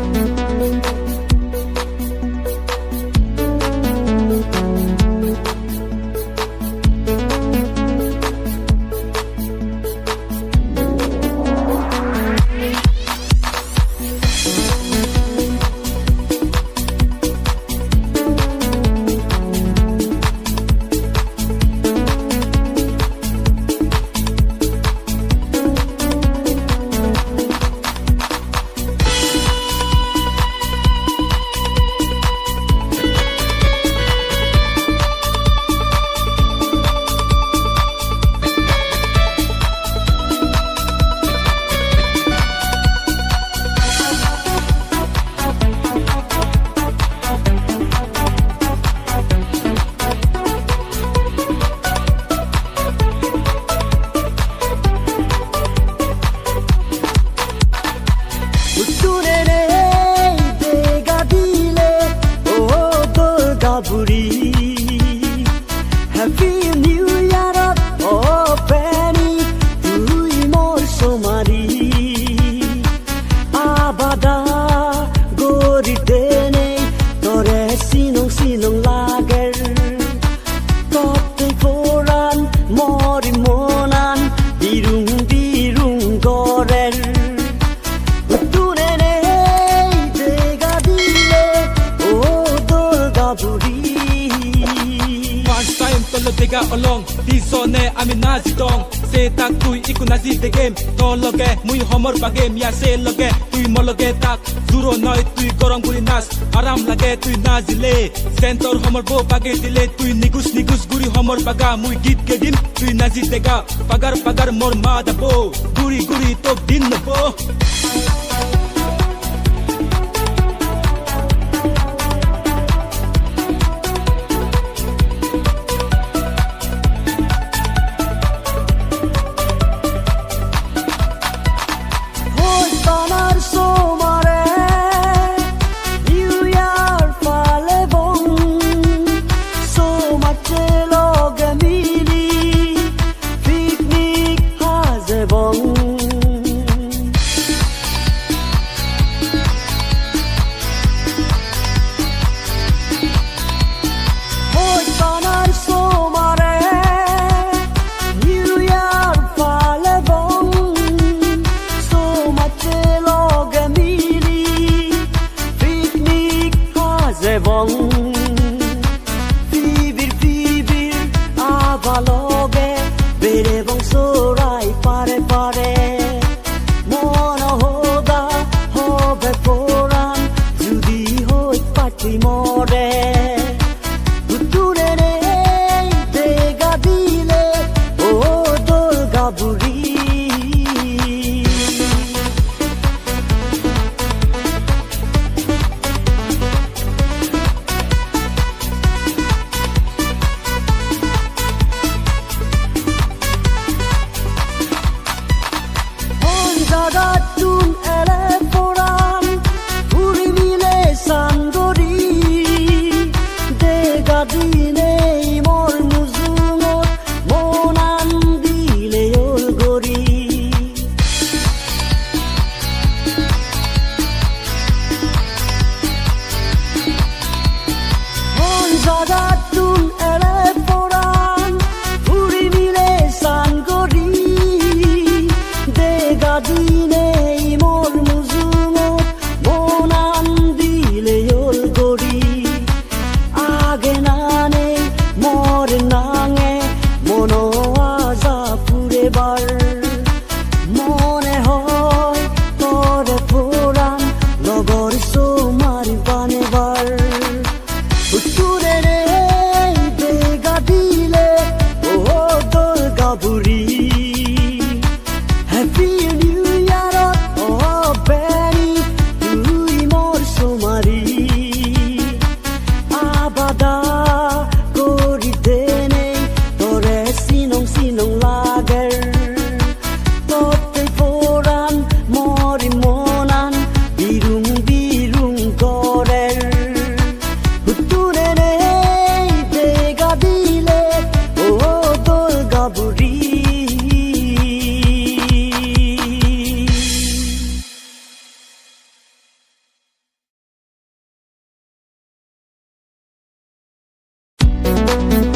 Thank you. বাবুরি got along tisone আমি নাচ দং সে তাক তুই ইকু নাচি দে গেম তো লগে মুই হমর বাগে মিয়া সে লগে তুই মলগে তাক জুরো নয় তুই গরম গুলি নাচ আরাম লাগে তুই নাচিলে সেন্টর হমর বো বাগে দিলে তুই নিগুস নিগুস গুরি হমর বাগা মুই গীত গে দিন তুই নাচি দেগা পাগার পাগার মোর মা দাবো গুড়ি গুড়ি তো দিন নবো 我的。Thank you.